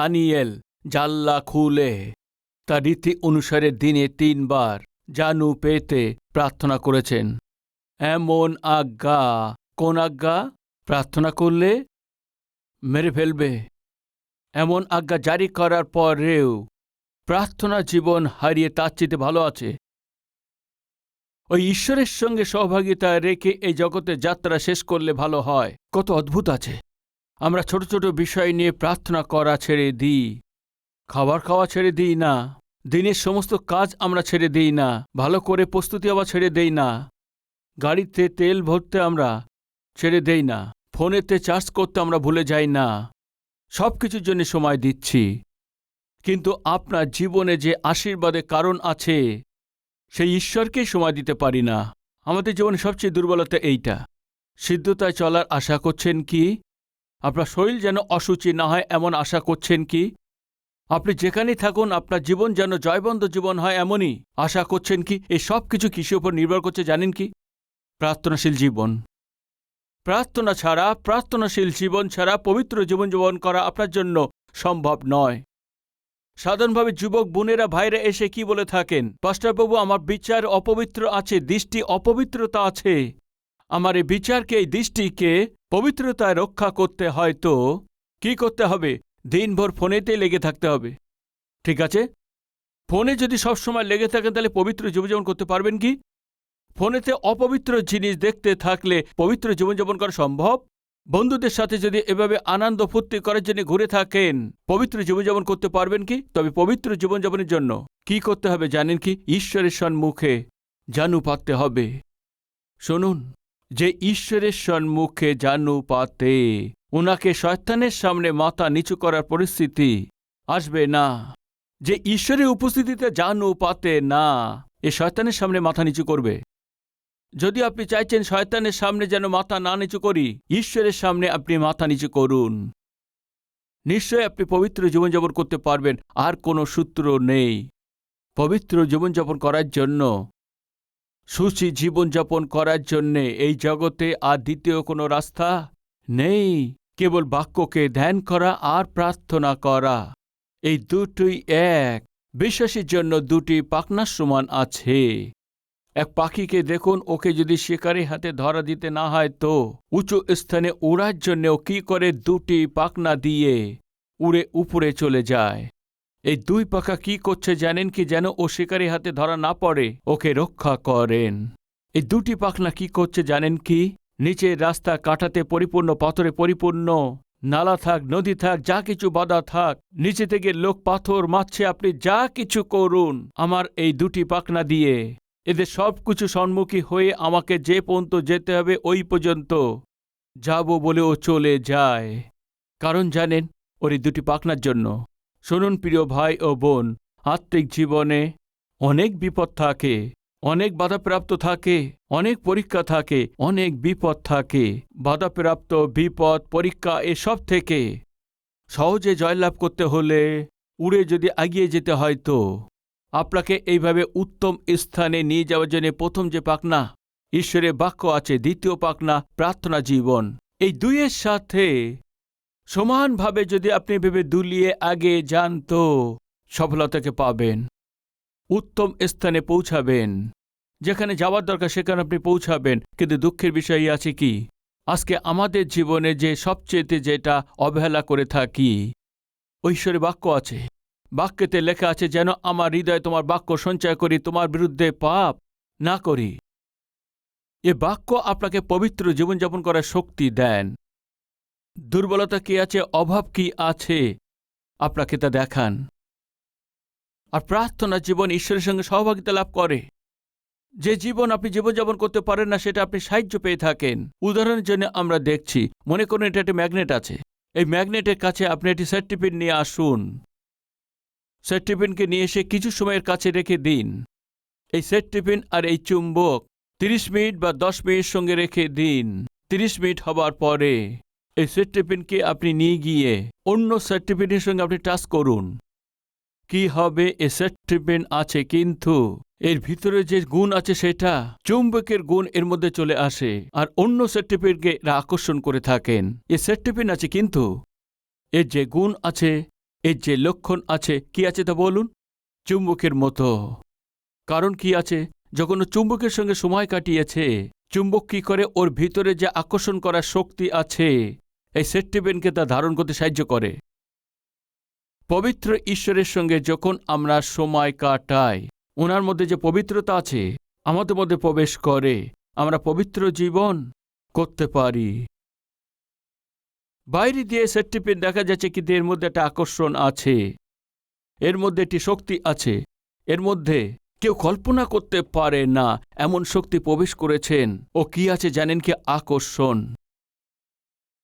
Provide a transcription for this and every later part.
Danijel, জাল্লা খুলে। তার রীতি অনুসারে দিনে তিনবার জানু পেতে প্রার্থনা করেছেন। এমন আজ্ঞা, কোন আজ্ঞা? প্রার্থনা করলে মেরে ফেলবে। এমন আজ্ঞা জারি করার পরেও প্রার্থনা জীবন হারিয়ে তার চেয়ে ভালো আছে। ওই ঈশ্বরের সঙ্গে সহভাগিতা রেখে এই জগতে যাত্রা শেষ করলে ভালো হয়। কত অদ্ভুত আছে। আমরা ছোট ছোট বিষয় নিয়ে প্রার্থনা করা ছেড়ে দিই। খাবার খাওয়া ছেড়ে দিই না। দিনের সমস্ত কাজ আমরা ছেড়ে দিই না। ভালো করে প্রস্তুতি আবার ছেড়ে দেই না। গাড়িতে তেল ভরতে আমরা ছেড়ে দেই না। ফোনেতে চার্জ করতে আমরা ভুলে যাই না। সব কিছুর জন্য সময় দিচ্ছি। কিন্তু আপনার জীবনে যে আশীর্বাদের কারণ আছে, সেই ঈশ্বরকেই সময় দিতে পারি না। আমাদের জীবনে সবচেয়ে দুর্বলতা এইটা। সিদ্ধতায় চলার আশা করছেন কি? আপনার শরীর যেন অসুচি না হয় এমন আশা করছেন কি? আপনি যেখানেই থাকুন, আপনার জীবন যেন জয়বন্ধ জীবন হয় এমনই আশা করছেন কি? এই সব কিছু কৃষির উপর নির্ভর করছে জানেন কি? প্রার্থনাশীল জীবন। প্রার্থনা ছাড়া, প্রার্থনাশীল জীবন ছাড়া, পবিত্র জীবন জীবন করা আপনার জন্য সম্ভব নয়। সাধারণভাবে যুবক, বোনেরা ভাইরা এসে কি বলে থাকেন? পাস্টারবাবু আমার বিচার অপবিত্র আছে, দৃষ্টি অপবিত্রতা আছে। আমার এই বিচারকে, এই দৃষ্টিকে পবিত্রতায় রক্ষা করতে হয় তো কি করতে হবে? দিনভর ফোনেতে লেগে থাকতে হবে। ঠিক আছে? ফোনে যদি সবসময় লেগে থাকেন, তাহলে পবিত্র জীবনযাপন করতে পারবেন কি? ফোনেতে অপবিত্র জিনিস দেখতে থাকলে পবিত্র জীবনযাপন করা সম্ভব? বন্ধুদের সাথে যদি এভাবে আনন্দ ফুর্তি করার জন্য ঘুরে থাকেন, পবিত্র জীবনযাপন করতে পারবেন কি? তবে পবিত্র জীবনযাপনের জন্য কি করতে হবে জানেন কি? ঈশ্বরের সম্মুখে জানু পাততে হবে। শুনুন। যে ঈশ্বরের সম্মুখে জানু পাতে ওনাকে শয়তানের সামনে মাথা নিচু করার পরিস্থিতি আসবে না। যে ঈশ্বরের উপস্থিতিতে জানু পাতে না, এ শয়তানের সামনে মাথা নিচু করবে। যদি আপনি চাইছেন শয়তানের সামনে যেন মাথা না নিচু করি, ঈশ্বরের সামনে আপনি মাথা নিচু করুন। নিশ্চয় আপনি পবিত্র জীবনযাপন করতে পারবেন, আর কোনো সূত্র নেই। পবিত্র জীবনযাপন করার জন্য সুচি জীবনযাপন করার জন্যে এই জগতে আর দ্বিতীয় কোনো রাস্তা নেই। কেবল বাক্যকে ধ্যান করা আর প্রার্থনা করা। এই দুটোই এক। বিশ্বাসীর জন্য দুটি পাকনার সমান আছে। এক পাখিকে দেখুন, ওকে যদি শিকারি হাতে ধরা দিতে না হয় তো উঁচু স্থানে উড়ার জন্যেও কি করে দুটি পাকনা দিয়ে উড়ে উপরে চলে যায়? এই দুই পাখা কি করছে জানেন কি যেন ও শিকারি হাতে ধরা না পড়ে? ওকে রক্ষা করেন। এই দুটি পাখনা কি করছে জানেন কি? নিচের রাস্তা কাটাতে পরিপূর্ণ, পাথরে পরিপূর্ণ। নালা থাক, নদী থাক, যা কিছু বাধা থাক, নিচে থেকে লোক পাথর মারছে, আপনি যা কিছু করুন আমার এই দুটি পাখনা দিয়ে। এদের সব কিছু সম্মুখী হয়ে আমাকে যে পর্যন্ত যেতে হবে ওই পর্যন্ত যাব বলে ও চলে যায়। কারণ জানেন ওর এই দুটি পাখনার জন্য। শুনুন প্রিয় ভাই ও বোন, আত্মিক জীবনে অনেক বিপদ থাকে, অনেক বাধাপ্রাপ্ত থাকে, অনেক পরীক্ষা থাকে, অনেক বিপদ থাকে। বাধাপ্রাপ্ত, বিপদ, পরীক্ষা এসব থেকে সহজে জয়লাভ করতে হলে উড়ে যদি এগিয়ে যেতে হয় তো। আপনাকে এইভাবে উত্তম স্থানে নিয়ে যাওয়ার জন্য প্রথম যে পাকনা, ঈশ্বরের বাক্য আছে, দ্বিতীয় পাকনা, প্রার্থনা জীবন। এই দুইয়ের সাথে সমানভাবে যদি আপনি ভেবে দুলিয়ে আগে যান তো সফলতাকে পাবেন। উত্তম স্থানে পৌঁছাবেন। যেখানে যাওয়ার দরকার সেখানে আপনি পৌঁছাবেন। কিন্তু দুঃখের বিষয় আছে কি? আজকে আমাদের জীবনে যে সবচেয়েতে যেটা অবহেলা করে থাকি, ঐশ্বরে বাক্য আছে। বাক্যেতে লেখা আছে, যেন আমার হৃদয়ে তোমার বাক্য সঞ্চয় করি, তোমার বিরুদ্ধে পাপ না করি। এ বাক্য আপনাকে পবিত্র জীবনযাপন করার শক্তি দেন। দুর্বলতা কি আছে, অভাব কি আছে? আপনাকে তা দেখান। আর প্রার্থনা জীবন ঈশ্বরের সঙ্গে সহভাগিতা লাভ করে। যে জীবন আপনি জীবনযাপন করতে পারেন না, সেটা আপনি সাহায্য পেয়ে থাকেন। উদাহরণের জন্য আমরা দেখছি, মনে করুন এটা একটি ম্যাগনেট আছে। এই ম্যাগনেটের কাছে আপনি একটি সার্টিফিকেট নিয়ে আসুন। সেট টিফিনকে নিয়ে এসে কিছু সময়ের কাছে রেখে দিন। এই সেট টিফিন আর এই চুম্বক, তিরিশ মিনিট বা দশ মিনিট সঙ্গে রেখে দিন। তিরিশ মিনিট হবার পরে। এই সেট টিফিনকে আপনি নিয়ে গিয়ে অন্য সেট টিফিনের সঙ্গে আপনি টাচ করুন। কি হবে? এ সেট টিফিন আছে কিন্তু এর ভিতরে যে গুণ আছে সেটা চুম্বকের গুণ এর মধ্যে চলে আসে আর অন্য সেট টিফিনকে এরা আকর্ষণ করে থাকেন। এ সেট টিফিন আছে কিন্তু এর যে গুণ আছে, এর যে লক্ষণ আছে, কি আছে তা বলুন? চুম্বকের মতো। কারণ কি আছে? যখন চুম্বকের সঙ্গে সময় কাটিয়েছে চুম্বক কি করে ওর ভিতরে যে আকর্ষণ করার শক্তি আছে, এই সেট্টিবেনকে তা ধারণ করতে সাহায্য করে। পবিত্র ঈশ্বরের সঙ্গে যখন আমরা সময় কাটাই, ওনার মধ্যে যে পবিত্রতা আছে, আমাদের মধ্যে প্রবেশ করে, আমরা পবিত্র জীবন করতে পারি। বাইরে দিয়ে সেট্টিপেন দেখা যাচ্ছে কিন্তু এর মধ্যে একটা আকর্ষণ আছে, এর মধ্যে একটি শক্তি আছে, এর মধ্যে কেউ কল্পনা করতে পারে না, এমন শক্তি প্রবেশ করেছেন। ও কি আছে জানেন কি? আকর্ষণ।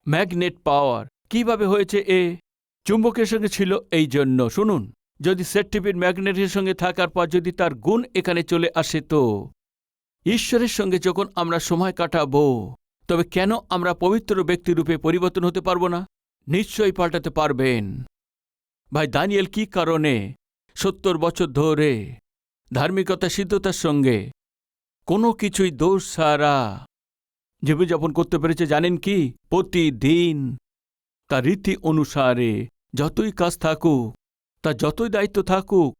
Magnet power. কীভাবে হয়েছে এ? চুম্বকের সঙ্গে ছিল এই জন্য। শুনুন, যদি সেট সেটটিপির ম্যাগনেটের সঙ্গে থাকার পর যদি তার গুণ এখানে চলে আসে তো? ঈশ্বরের সঙ্গে যখন আমরা সময় কাটাবো, তবে কেন আমরা পবিত্র ব্যক্তিরূপে পরিবর্তন হতে পারব না? নিশ্চয়ই পাল্টাতে পারবেন। ভাই, দানিয়েল কি কারণে সত্তর বছর ধরে ধার্মিকতা, সিদ্ধতার সঙ্গে কোনো কিছুই দোষ ছাড়া। জীবনযাপন করতে পেরেছে, জানেন কি? প্রতিদিন তার রীতি অনুসারে যতই কাজ থাকুক তা যতই দায়িত্ব থাকুক,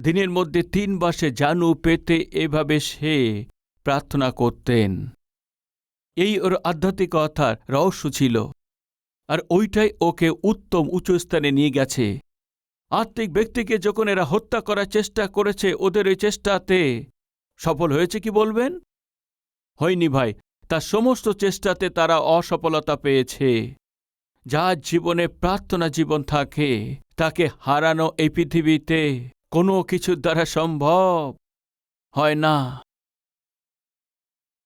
দিনের মধ্যে তিনবার সে জানু পেতে এভাবে সে প্রার্থনা করতেন। এই ওর আধ্যাত্মিকতার রহস্য ছিল। আর ওইটাই ওকে উত্তম উঁচু স্থানে নিয়ে গেছে। আত্মিক ব্যক্তিকে যখন এরা হত্যা করার চেষ্টা করেছে, ওদের এই চেষ্টাতে সফল হয়েছে কি বলবেন? হয়নি ভাই, তার সমস্ত চেষ্টাতে তারা অসফলতা পেয়েছে। যার জীবনে প্রার্থনা জীবন থাকে, তাকে হারানো এই পৃথিবীতে কোনো কিছুর দ্বারা সম্ভব হয় না।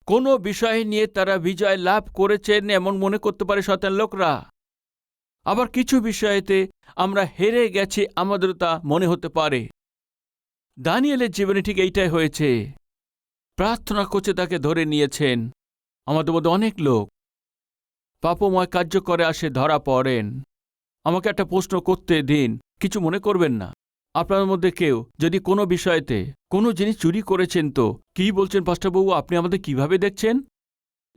কোনো বিষয় নিয়ে তারা বিজয় লাভ করেছেন এমন মনে করতে পারে শতান লোকরা। আবার কিছু বিষয়েতে আমরা হেরে গেছি আমাদের তা মনে হতে পারে। দানিয়েলের জীবনে ঠিক এইটাই হয়েছে। প্রার্থনা করছে তাকে ধরে নিয়েছেন। আমাদের মধ্যে অনেক লোক। পাপময় কার্য করে আসে, ধরা পড়েন। আমাকে একটা প্রশ্ন করতে দিন, কিছু মনে করবেন না। আপনার মধ্যে কেউ, যদি কোনো বিষয়েতে কোনো জিনিস চুরি করেছেন তো, কি বলছেন পাস্টারবাবু? আপনি আমাদের কীভাবে দেখছেন?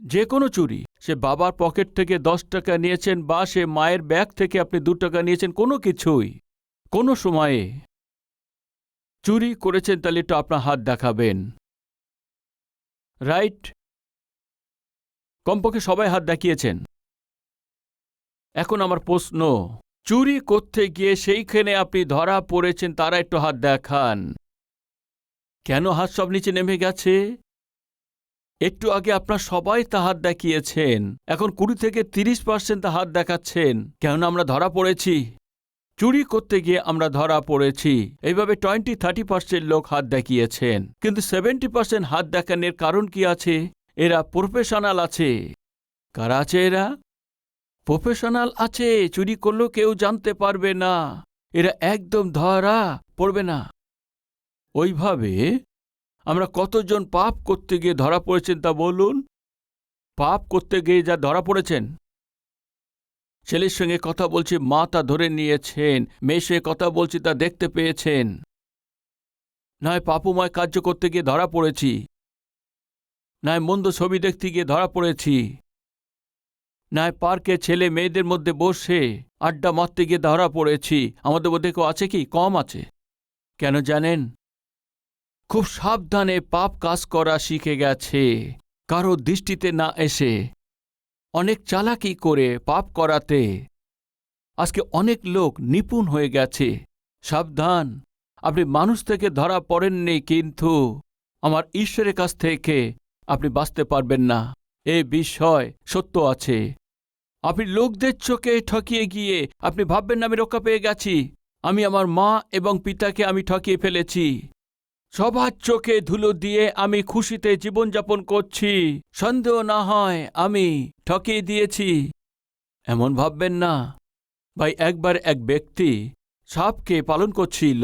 যে কোনো চুরি। সে বাবার পকেট থেকে দশ টাকা নিয়েছেন বা সে মায়ের ব্যাগ থেকে আপনি দু টাকা নিয়েছেন, কোনো কিছুই। কোনো সময়ে চুরি করেছেন তাহলে একটু আপনার হাত দেখাবেন। রাইট? কমপক্ষে সবাই হাত দেখিয়েছেন। এখন আমার প্রশ্ন, চুরি করতে গিয়ে সেইখানে আপনি ধরা পড়েছেন, তারা একটু হাত দেখান। কেন হাত সব নিচে নেমে গেছে? একটু আগে আপনার সবাই তা হাত দেখিয়েছেন। এখন কুড়ি থেকে তিরিশ পার্সেন্ট হাত দেখাচ্ছেন। কেন আমরা ধরা পড়েছি। চুরি করতে গিয়ে আমরা ধরা পড়েছি। এইভাবে টোয়েন্টি, থার্টি পার্সেন্ট লোক হাত দেখিয়েছেন। কিন্তু সেভেন্টি পার্সেন্ট হাত দেখানোর কারণ কি আছে? এরা প্রফেশনাল আছে। কারা আছে এরা? প্রফেশনাল আছে। চুরি করলেও কেউ জানতে পারবে না। এরা একদম ধরা পড়বে না। ওইভাবে আমরা কতজন পাপ করতে গিয়ে ধরা পড়েছেন তা বলুন। পাপ করতে গিয়ে যা ধরা পড়েছেন। ছেলের সঙ্গে কথা বলছি, মা তা ধরে নিয়েছেন, মেয়ের সঙ্গে কথা বলছি, তা দেখতে পেয়েছেন। নয়, পাপুময় কার্য করতে গিয়ে ধরা পড়েছি। নয়, মন্দ ছবি দেখতে গিয়ে ধরা পড়েছি। নয়, পার্কে ছেলে মেয়েদের মধ্যে বসে আড্ডা মারতে গিয়ে ধরা পড়েছি। আমাদের মধ্যে কেউ আছে কি? কম আছে। কেন জানেন? খুব সাবধানে পাপ কাজ করা শিখে গেছে। কারও দৃষ্টিতে না এসে। অনেক চালাকি করে পাপ করাতে। আজকে অনেক লোক নিপুণ হয়ে গেছে। সাবধান। আপনি মানুষ থেকে ধরা পড়েননি, কিন্তু আমার ঈশ্বরের কাছ থেকে আপনি বাঁচতে পারবেন না। এ বিষয় সত্য আছে। আপনি লোকদের চোখে ঠকিয়ে গিয়ে আপনি ভাববেন না আমি রক্ষা পেয়ে গেছি। আমি আমার মা এবং পিতাকে আমি ঠকিয়ে ফেলেছি। সবার চোখে ধুলো দিয়ে আমি খুশিতে জীবনযাপন করছি। সন্দেহ না হয় আমি ঠকিয়ে দিয়েছি। এমন ভাববেন না। ভাই, একবার এক ব্যক্তি সাপকে পালন করছিল।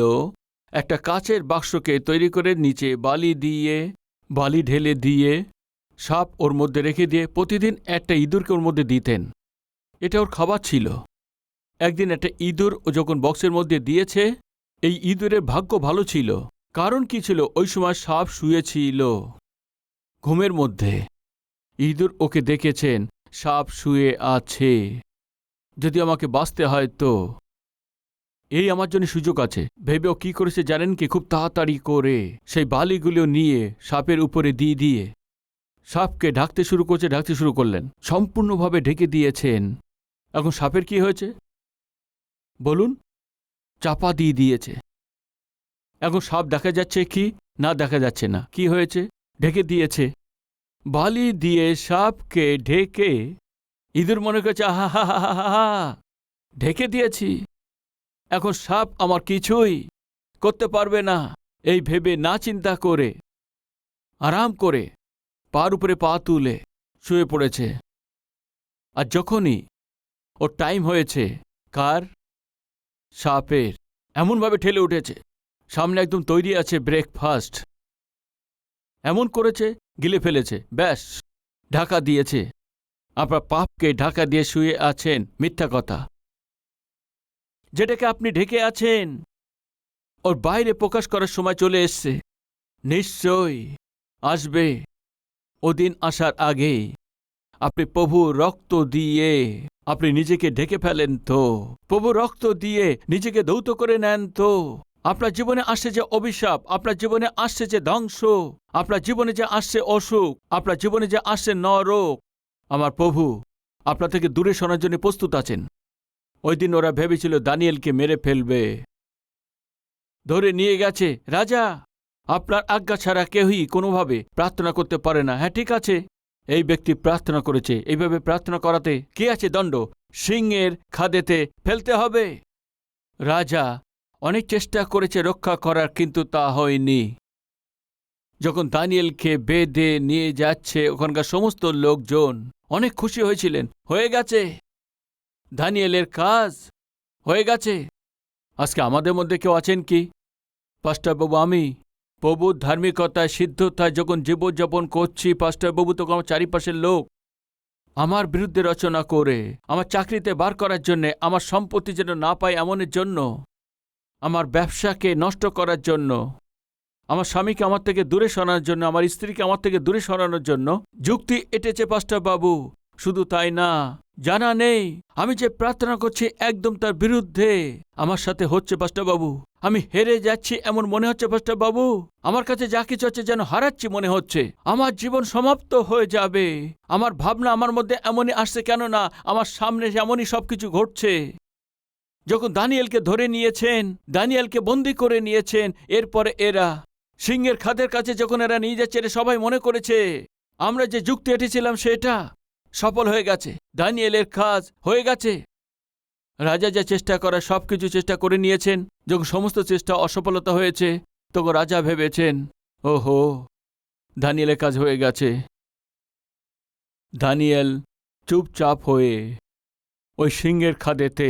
একটা কাচের বাক্সকে তৈরি করে নিচে বালি দিয়ে, বালি ঢেলে দিয়ে সাপ ওর মধ্যে রেখে দিয়ে প্রতিদিন একটা ইঁদুরকে ওর মধ্যে দিতেন। এটা ওর খাবার ছিল। একদিন একটা ইঁদুর ও যখন বক্সের মধ্যে দিয়েছে, এই ইঁদুরের ভাগ্য ভালো ছিল। কারণ কি ছিল? ওই সময় সাপ শুয়েছিল। ঘুমের মধ্যে। ইঁদুর ওকে দেখেছেন, সাপ শুয়ে আছে। যদি আমাকে বাঁচতে হয় তো? এই আমার জন্য সুযোগ আছে। ভেবে ও কি করেছে জানেন কি? খুব তাড়াতাড়ি করে। সেই বালিগুলো নিয়ে সাপের উপরে দিয়ে দিয়ে সাপকে ঢাকতে শুরু করছে, ঢাকতে শুরু করলেন। সম্পূর্ণভাবে ঢেকে দিয়েছেন। এখন সাপের কি হয়েছে? বলুন। চাপা দিয়ে দিয়েছে। এখন সাপ দেখা যাচ্ছে কি? না, দেখা যাচ্ছে না। কি হয়েছে? ঢেকে দিয়েছে। বালি দিয়ে সাপকে ঢেকে ইঁদুর মনে করছে হা হা হা হা ঢেকে দিয়েছি। এখন সাপ আমার কিছুই করতে পারবে না। এই ভেবে না চিন্তা করে, আরাম করে পার উপরে পা তুলে শুয়ে পড়েছে। আর যখনই ওর টাইম হয়েছে, কার? সাপের। এমনভাবে ঠেলে উঠেছে। সামনে একদম তৈরি আছে ব্রেকফাস্ট এমন করেছে, গিলে ফেলেছে, ব্যাস, ঢাকা দিয়েছে। আপনার পাপকে ঢাকা দিয়ে শুয়ে আছেন, মিথ্যা কথা। যেটাকে আপনি ঢেকে আছেন, ওর বাইরে প্রকাশ করার সময় চলে এসছে। নিশ্চয়ই, আসবে। ওদিন আসার আগে, আপনি প্রভু রক্ত দিয়ে, আপনি নিজেকে ঢেকে ফেলেন তো। প্রভু রক্ত দিয়ে নিজেকে দৌত করে নেন তো। আপনার জীবনে আসছে যে অভিশাপ, আপনার জীবনে আসছে যে ধ্বংস, আপনার জীবনে যে আসছে অসুখ, আপনার জীবনে যে আসছে নরক। আমার প্রভু, আপনার থেকে দূরে সরার জন্য প্রস্তুত আছেন। ওই দিন ওরা ভেবেছিল দানিয়েলকে মেরে ফেলবে। ধরে নিয়ে গেছে, রাজা, আপনার আজ্ঞা ছাড়া কেউই কোনোভাবে প্রার্থনা করতে পারে না। হ্যাঁ ঠিক আছে। এই ব্যক্তি প্রার্থনা করেছে। এইভাবে প্রার্থনা করাতে কে আছে দণ্ড? সিংহের খাদেতে ফেলতে হবে? রাজা অনেক চেষ্টা করেছে রক্ষা করার, কিন্তু তা হয়নি। যখন দানিয়েলকে বেঁধে নিয়ে যাচ্ছে ওখানকার সমস্ত লোকজন, অনেক খুশি হয়েছিলেন। হয়ে গেছে। দানিয়েলের কাজ হয়ে গেছে। আজকে আমাদের মধ্যে কেউ আছেন কি? পাস্টারবাবু আমি। প্রভুর ধার্মিকতায়, সিদ্ধতায় যখন জীবনযাপন করছি পাস্টারবাবু তখন আমার চারিপাশের লোক আমার বিরুদ্ধে রচনা করে, আমার চাকরিতে বার করার জন্যে, আমার সম্পত্তি যেন না পাই এমনের জন্য। আমার ব্যবসাকে নষ্ট করার জন্য, আমার স্বামীকে আমার থেকে দূরে সরানোর জন্য, আমার স্ত্রীকে আমার থেকে দূরে সরানোর জন্য যুক্তি এটেছে পাস্টার বাবু। শুধু তাই না, জানা নেই, আমি যে প্রার্থনা করছি একদম তার বিরুদ্ধে। আমার সাথে হচ্ছে পাস্টার বাবু। আমি হেরে যাচ্ছি এমন মনে হচ্ছে পাস্টার বাবু। আমার কাছে যা কিছু হচ্ছে যেন হারাচ্ছি মনে হচ্ছে। আমার জীবন সমাপ্ত হয়ে যাবে। আমার ভাবনা আমার মধ্যে এমনই আসছে কেন না আমার সামনে এমনই সবকিছু ঘটছে। যখন দানিয়েলকে ধরে নিয়েছেন, দানিয়েলকে বন্দি করে নিয়েছেন, এরপরে এরা সিংহের খাদের কাছে যখন এরা নিয়ে যাচ্ছে, এরা সবাই মনে করেছে, আমরা যে যুক্তি এঁটেছিলাম সেটা সফল হয়ে গেছে, দানিয়েলের কাজ হয়ে গেছে। রাজা যা চেষ্টা করার সব কিছু চেষ্টা করে নিয়েছেন, যখন সমস্ত চেষ্টা অসফলতা হয়েছে, তখন রাজা ভেবেছেন, ওহো, দানিয়েলের কাজ হয়ে গেছে। দানিয়েল চুপচাপ হয়ে ওই সিংহের খাদেতে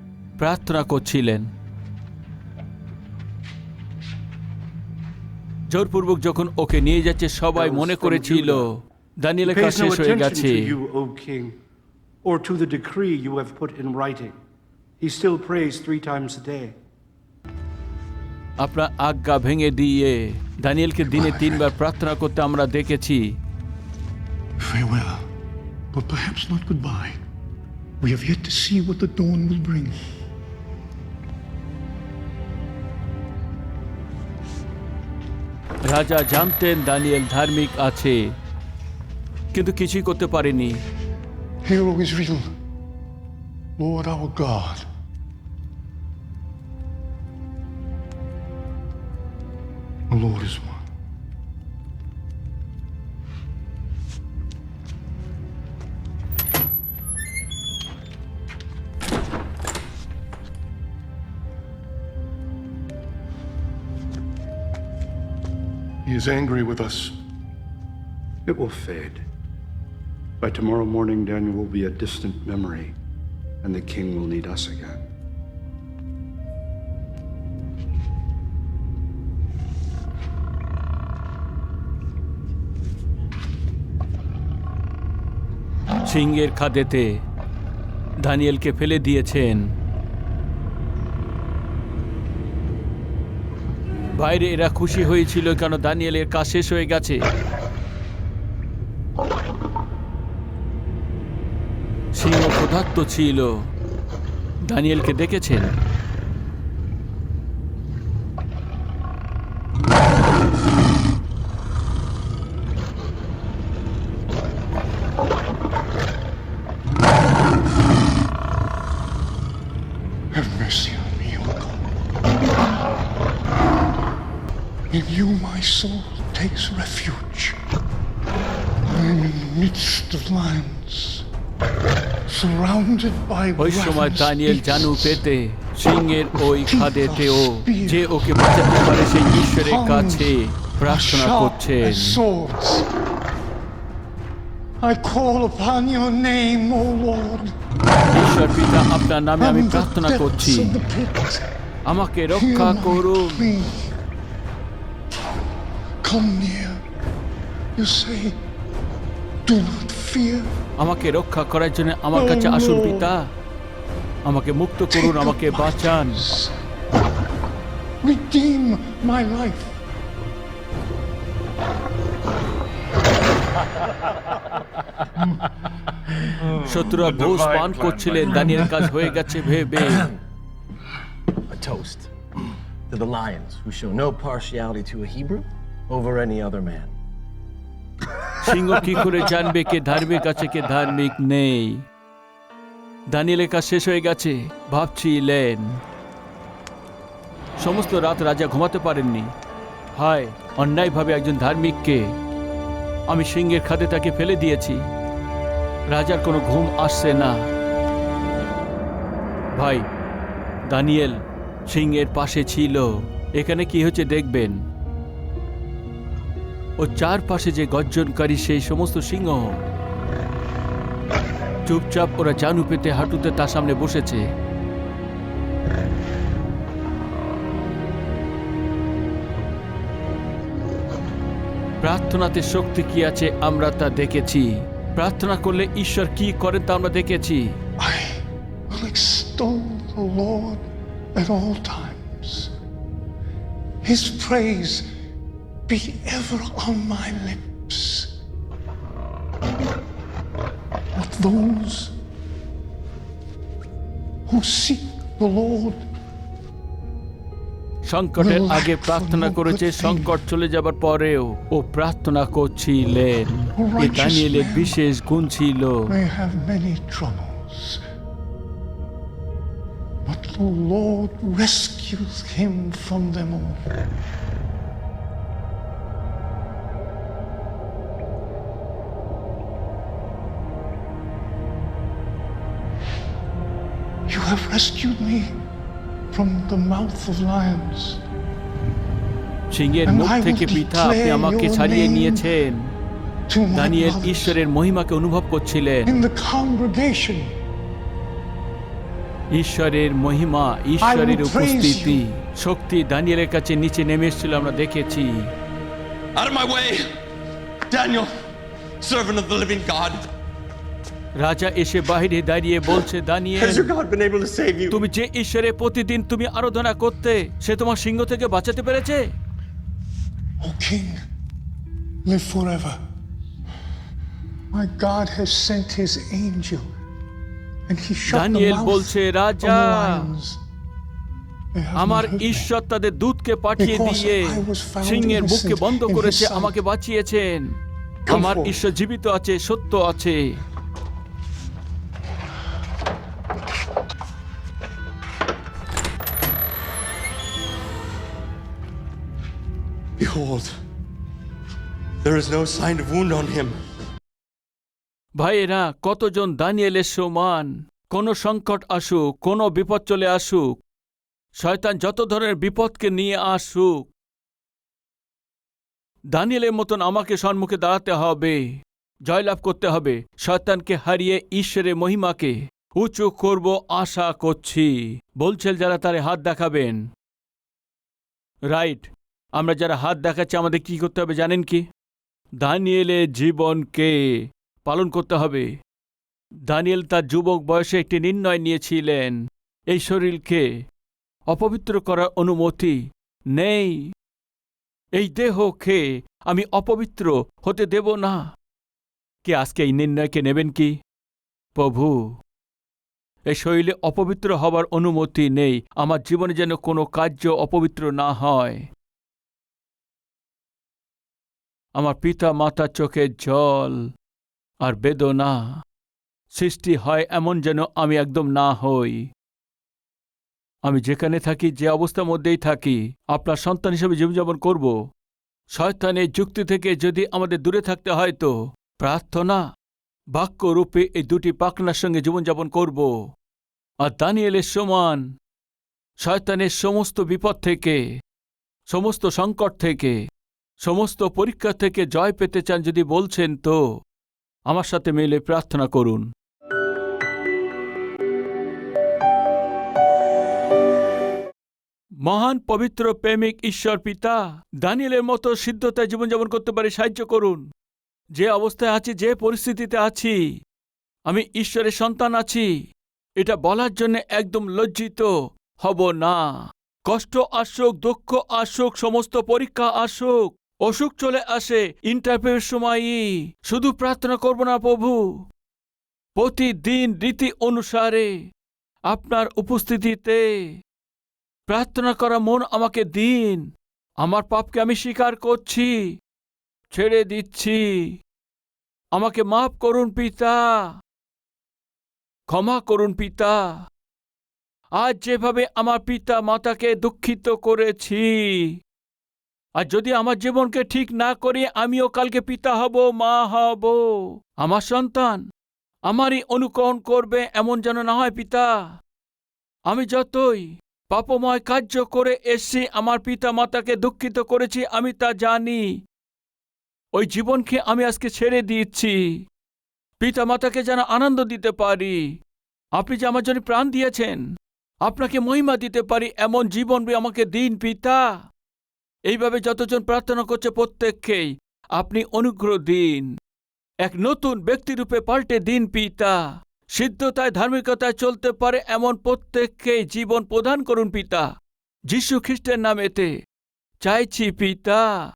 প্রার্থনা করছিলেন জোরপূর্বক যখন ওকে নিয়ে যাচ্ছে সবাই মনে করেছিল দানিয়েলের কাজ শেষ হয়ে গেছে to you, O king, or to the decree you have put in writing. He still prays three times a day. আপনার আজ্ঞা ভেঙে দিয়ে দানিয়েলকে দিনে তিনবার প্রার্থনা করতে আমরা দেখেছি Farewell, but perhaps not goodbye. We have yet to see what the dawn will bring. রাজা জানতেন দানিয়েল ধার্মিক আছে কিন্তু কিছুই করতে পারেনি Lord is one. He is angry with us. It will fade. By tomorrow morning, Daniel will be a distant memory, and the king will need us again. সিংহের খাদেতে দানিয়েলকে ফেলে দিয়েছেন বাইরে এরা খুশি হয়েছিল কেন দানিয়েলের কাজ শেষ হয়ে গেছে। সিংহ ক্ষুধার্ত ছিল। দানিয়েলকে দেখেছেন Have mercy on me, O God. In you my soul takes refuge. In the midst of lions, surrounded by ওই সময় দানিয়েল. জানু পেতে সিংহের ওই খাদেতেও যে ওকে বাঁচাতে পারে সেই ঈশ্বরের কাছে প্রার্থনা করছেন. I call upon your name, O Lord. ঈশ্বর পিতা আপনার নামে আমি প্রার্থনা করছি. আমাকে রক্ষা করুন. Come near. You say, do not fear. আমাকে রক্ষা করার জন্য আমার কাছে আসুন পিতা আমাকে মুক্ত করুন আমাকে বাঁচান. Redeem my life. শত্রুরা ঘোষ পান করছিলেন দানিয়ের কাজ হয়ে গেছে ভেবে A toast to the lions who show no partiality to a Hebrew over any other man. সিংহ কি করে জানবে কে ধার্মিক আছে, কে ধার্মিক নেই? দানিয়েলের কাজ শেষ হয়ে গেছে ভাবছিলেন সমস্ত রাত রাজা ঘুমাতে পারেননি। হায়, অন্যায়ভাবে একজন ধার্মিককে আমি সিংহের খাদে তাকে ফেলে দিয়েছি। রাজার কোনো ঘুম আসছে না। ভাই, দানিয়েল সিংহের পাশে ছিল। এখানে কি হচ্ছে দেখবেন। ও চারপাশে যে গর্জনকারী সেই সমস্ত সিংহ। চুপচাপ ওরা জানু পেতে হাঁটুতে তার সামনে বসেছে। প্রার্থনাতে শক্তি কি আছে আমরা তা দেখেছি। প্রার্থনা করলে ঈশ্বর কি করেন তা আমরা দেখেছি. His praise be ever on my lips. But those who seek the Lord সংকটের আগে প্রার্থনা করেছে সংকট চলে যাবার পরেও ও প্রার্থনা করছিলেন এ দানিয়েলের বিশেষ গুণ ছিল have many. But the Lord rescues him from them all. Have rescued me from the mouth of lions. সিংহের And মুখ I will থেকে পিতা আপনি আমাকে ছাড়িয়ে নিয়েছেন দানিয়েল ঈশ্বরের মহিমাকে অনুভব করছিলেন in the congregation. ঈশ্বরের মহিমা ঈশ্বরের I will praise উপস্থিতি শক্তি দানিয়েলের কাছে নিচে নেমে এসেছিল আমরা দেখেছি Out of my way! Daniel, servant of the living God, রাজা এসে বাহিরে দাঁড়িয়ে বলছে তুমি যে ঈশ্বরে প্রতিদিন তুমি আরাধনা করতে সে তোমার সিংহ থেকে বাঁচাতে পেরেছে? ও বলছে রাজা আমার ঈশ্বর তাদের দূতকে পাঠিয়ে দিয়ে সিংহের মুখকে বন্ধ করেছে আমাকে বাঁচিয়েছেন। আমার ঈশ্বর জীবিত আছে সত্য আছে। Behold, there is no sign of wound on him. ভাইয়েরা কতজন দানিয়েলের সমান কোন সংকট আসুক কোন বিপদ চলে আসুক। শয়তান যত ধরনের বিপদকে নিয়ে আসুক। দানিয়েলের মতন আমাকে সম্মুখে দাঁড়াতে হবে জয়লাভ করতে হবে। শয়তানকে হারিয়ে ঈশ্বরের মহিমাকে উঁচু করব আশা করছি। বলছেন যারা তারে হাত দেখাবেন। রাইট। আমরা যারা হাত দেখাচ্ছি, আমাদের কি করতে হবে জানেন কি? দানিয়েলের জীবনকে পালন করতে হবে। দানিয়েল তার যুবক বয়সে একটি নির্ণয় নিয়েছিলেন, এই শরীরকে অপবিত্র করার অনুমতি নেই। এই দেহ দেহকে আমি অপবিত্র হতে দেব না। কে আজকে এই নির্ণয়কে নেবেন কি? প্রভু, এই শরীরে অপবিত্র হবার অনুমতি নেই। আমার জীবনে যেন কোনো কার্য অপবিত্র না হয়। আমার পিতা মাতার চোখে জল আর বেদনা। সৃষ্টি হয় এমন যেন আমি একদম না হই। আমি যেখানে থাকি, যে অবস্থার মধ্যেই থাকি, আপনার সন্তান হিসেবে জীবনযাপন করব। শয়তানের যুক্তি থেকে যদি আমাদের দূরে থাকতে হয় তো, প্রার্থনা, বাক্যরূপে এই দুটি পাকনার সঙ্গে জীবনযাপন করব। আর দানিয়েলের সমান, শয়তানের সমস্ত বিপদ থেকে, সমস্ত সংকট থেকে সমস্ত পরীক্ষা থেকে জয় পেতে চান যদি বলছেন তো আমার সাথে মেলে প্রার্থনা করুন। মহান পবিত্র প্রেমিক ঈশ্বর পিতা, দানিয়েলের মতো সিদ্ধতায় জীবনযাপন করতে পারে সাহায্য করুন। যে অবস্থায় আছি, যে পরিস্থিতিতে আছি, আমি ঈশ্বরের সন্তান আছি। এটা বলার জন্য একদম লজ্জিত হব না। কষ্ট আসুক, দুঃখ আসুক, সমস্ত পরীক্ষা আসুক অসুখ চলে আসে ইন্টারভিউর সময়ই শুধু প্রার্থনা করব না, প্রভু। প্রতিদিন রীতি অনুসারে আপনার উপস্থিতিতে প্রার্থনা করা মন আমাকে দিন। আমার পাপকে আমি স্বীকার করছি, ছেড়ে দিচ্ছি। আমাকে মাফ করুন পিতা। ক্ষমা করুন পিতা। আজ যেভাবে আমার পিতা মাতাকে দুঃখিত করেছি আর যদি আমার জীবনকে ঠিক না করি, আমিও কালকে পিতা হব, মা হব। আমার সন্তান, আমারই অনুকরণ করবে, এমন যেন না হয় পিতা। আমি যতই পাপময় কার্য করে এসছি, আমার পিতা মাতাকে দুঃখিত করেছি, আমি তা জানি। ওই জীবনকে আমি আজকে ছেড়ে দিচ্ছি পিতা মাতাকে যেন আনন্দ দিতে পারি। আপনি যে আমার জন্য প্রাণ দিয়েছেন, আপনাকে মহিমা দিতে পারি, এমন জীবন আমাকে দিন, পিতা। এইভাবে যতজন প্রার্থনা করছে প্রত্যেককেই আপনি অনুগ্রহ দিন। এক নতুন ব্যক্তিরূপে পাল্টে দিন পিতা। সিদ্ধতায়, ধার্মিকতায় চলতে পারে এমন প্রত্যেককেই জীবন প্রদান করুন পিতা। যীশু খ্রিস্টের নামেতে। চাইছি পিতা।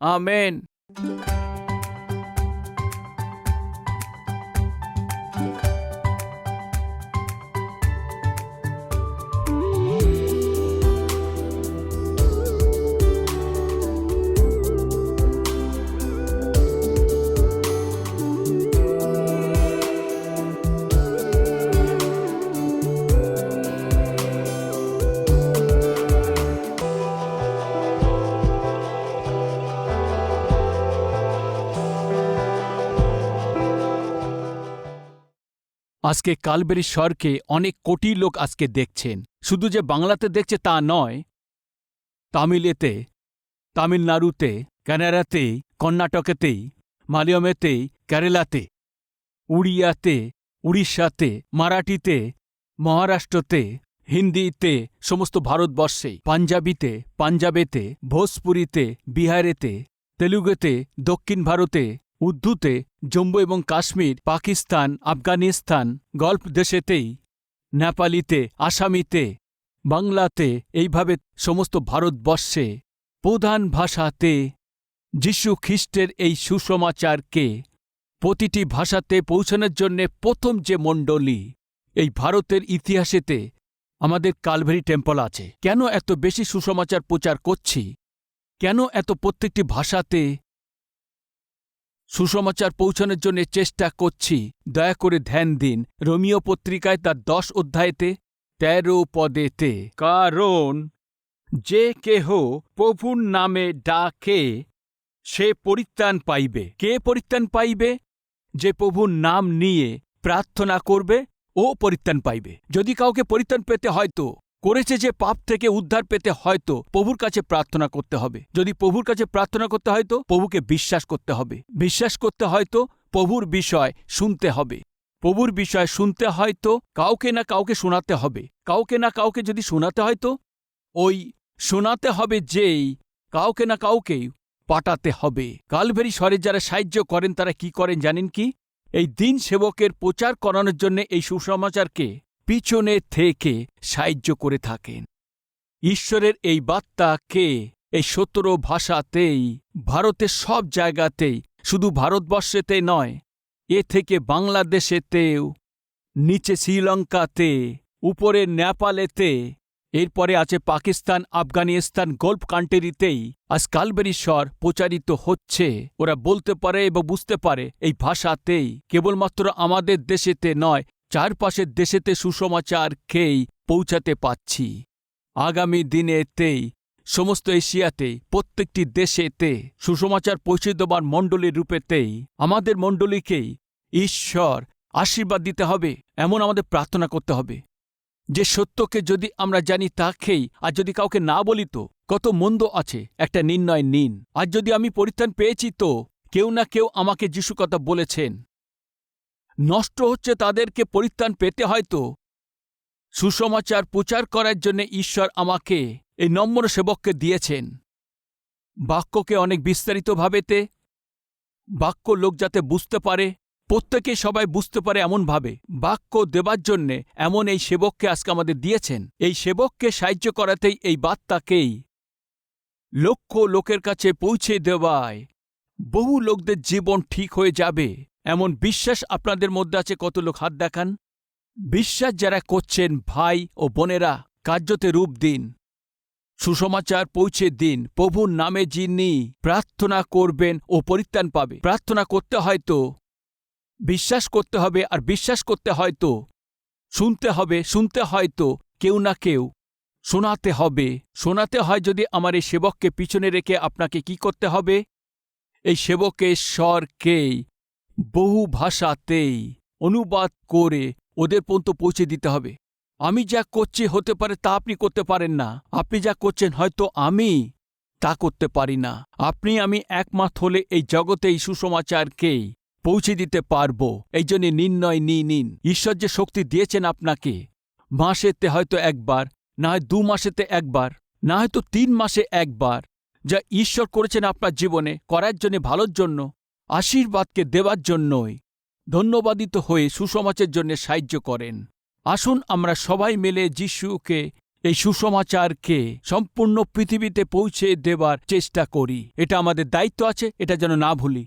আমেন। আজকে কালবেরি স্বরকে অনেক কোটি লোক আজকে দেখছেন। শুধু যে বাংলাতে দেখছে তা নয়, তামিলেতে, তামিলনাড়ুতে কানাডাতেই কর্ণাটকেতেই মালয়মেতেই কেরালাতে, উড়িয়াতে, উড়িষ্যাতে, মারাঠিতে, মহারাষ্ট্রতে, হিন্দিতে, সমস্ত ভারতবর্ষে, পাঞ্জাবিতে, পাঞ্জাবেতে, ভোজপুরিতে, বিহারেতে, তেলুগুতে, দক্ষিণ ভারতে উর্দুতে জম্মু এবং কাশ্মীর, পাকিস্তান, আফগানিস্তান, গল্ফ দেশেতেই, নেপালিতে, আসামিতে, বাংলাতে এইভাবে সমস্ত ভারতবর্ষে প্রধান ভাষাতে যীশু খ্রিস্টের এই সুসমাচারকে প্রতিটি ভাষাতে পৌঁছানোর জন্যে প্রথম যে মণ্ডলী এই ভারতের ইতিহাসেতে আমাদের কালভেরি টেম্পল আছে। কেন এত বেশি সুসমাচার প্রচার করছি? কেন এত প্রত্যেকটি ভাষাতে সুসমাচার পৌঁছানোর জন্য চেষ্টা করছি। দয়া করে ধ্যান দিন। রোমিও পত্রিকায় তার দশ অধ্যায়েতে, তেরো পদেতে, কারণ যে কেহ প্রভুর নামে ডাকে, সে পরিত্রাণ পাইবে। কে পরিত্রাণ পাইবে? যে প্রভুর নাম নিয়ে প্রার্থনা করবে, ও পরিত্রাণ পাইবে। যদি কাউকে পরিত্রাণ পেতে হয়তো করেছে যে পাপ থেকে উদ্ধার পেতে হয়তো প্রভুর কাছে প্রার্থনা করতে হবে। যদি প্রভুর কাছে প্রার্থনা করতে হয়তো প্রভুকে বিশ্বাস করতে হবে। বিশ্বাস করতে হয়তো প্রভুর বিষয় শুনতে হবে। প্রভুর বিষয় শুনতে হয়তো কাউকে না কাউকে শোনাতে হবে। কাউকে না কাউকে যদি শোনাতে হয়তো ওই শোনাতে হবে যেই কাউকে না কাউকেই পাঠাতে হবে। কালভেরি স্বরে যারা সাহায্য করেন তারা কি করেন জানেন কি? এই দিন সেবকের প্রচার করানোর জন্য এই সুসমাচারকে পিছনে থেকে সাহায্য করে থাকেন। ঈশ্বরের এই বার্তাকে এই সতেরো ভাষাতেই, ভারতের সব জায়গাতেই, শুধু ভারতবর্ষেতে নয়, এ থেকে বাংলাদেশেতেও, নিচে শ্রীলঙ্কাতে, উপরে নেপালেতে, এরপরে আছে পাকিস্তান, আফগানিস্তান, গল্ফ কান্ট্রিতেই আজ কালবেরি স্বর প্রচারিত হচ্ছে। ওরা বলতে পারে এবং বুঝতে পারে এই ভাষাতেই, কেবলমাত্র আমাদের দেশেতে নয় চারপাশের দেশেতে সুসমাচারকেই পৌঁছাতে পাচ্ছি। আগামী দিনেতেই সমস্ত এশিয়াতে, প্রত্যেকটি দেশেতে সুসমাচার পৌঁছে দেবার মণ্ডলীর রূপেতেই আমাদের মণ্ডলীকেই ঈশ্বর আশীর্বাদ দিতে হবে, এমন আমাদের প্রার্থনা করতে হবে। যে সত্যকে যদি আমরা জানি তাকেই আর যদি কাউকে না বলি তো, কত মন্দ আছে, একটা নির্ণয় নিন। আর যদি আমি পরিত্রাণ পেয়েছি তো, কেউ না কেউ আমাকে যিশু কথা বলেছেন। নষ্ট হচ্ছে তাদেরকে পরিত্রাণ পেতে হয়তো। সুসমাচার প্রচার করার জন্য ঈশ্বর আমাকে এই নম্র সেবককে দিয়েছেন। বাক্যকে অনেক বিস্তারিতভাবেতে, বাক্য লোক যাতে বুঝতে পারে, প্রত্যেকে সবাই বুঝতে পারে এমনভাবে। বাক্য দেবার জন্যে এমন এই সেবককে আজকে আমাদের দিয়েছেন। এই সেবককে সাহায্য করাতেই এই বার্তাকেই লক্ষ লোকের কাছে পৌঁছে দেওয়ায় বহু লোকদের জীবন ঠিক হয়ে যাবে। এমন বিশ্বাস আপনাদের মধ্যে আছে কত লোক হাত দেখান? বিশ্বাস যারা করছেন ভাই ও বোনেরা, কার্যতে রূপ দিন। সুসমাচার পৌঁছে দিন। প্রভুর নামে যিনি প্রার্থনা করবেন ও পরিত্রাণ পাবে। প্রার্থনা করতে হয়তো, বিশ্বাস করতে হবে আর বিশ্বাস করতে হয়তো, শুনতে হবে, শুনতে হয়তো, কেউ না কেউ। শোনাতে হবে। শোনাতে হয় যদি আমার এই সেবককে পিছনে রেখে আপনাকে কি করতে হবে? এই সেবকের স্বরকেই বহু ভাষাতেই অনুবাদ করে ওদের পর্যন্ত পৌঁছে দিতে হবে। আমি যা করছি হতে পারে তা আপনি করতে পারেন না। আপনি যা করছেন হয়তো আমি তা করতে পারি না। আপনি আমি একমাত হলে এই জগতে এই সুসমাচারকেই পৌঁছে দিতে পারব। এই জন্য নির্ণয় নিয়ে নিন। ঈশ্বর যে শক্তি দিয়েছেন আপনাকে, মাসেতে হয়তো একবার, না হয় দু মাসেতে একবার, না হয়তো তিন মাসে একবার, যা ঈশ্বর করেছেন আপনার জীবনে, করার জন্য, ভালোর জন্য আশীর্বাদকে দেবার জন্যই ধন্যবাদিত হয়ে সুসমাচের জন্য সাহায্য করেন। আসুন আমরা সবাই মিলে যিশুকে, এই সুসমাচারকে সম্পূর্ণ পৃথিবীতে পৌঁছে দেবার চেষ্টা করি। এটা আমাদের দায়িত্ব আছে, এটা যেন না ভুলি।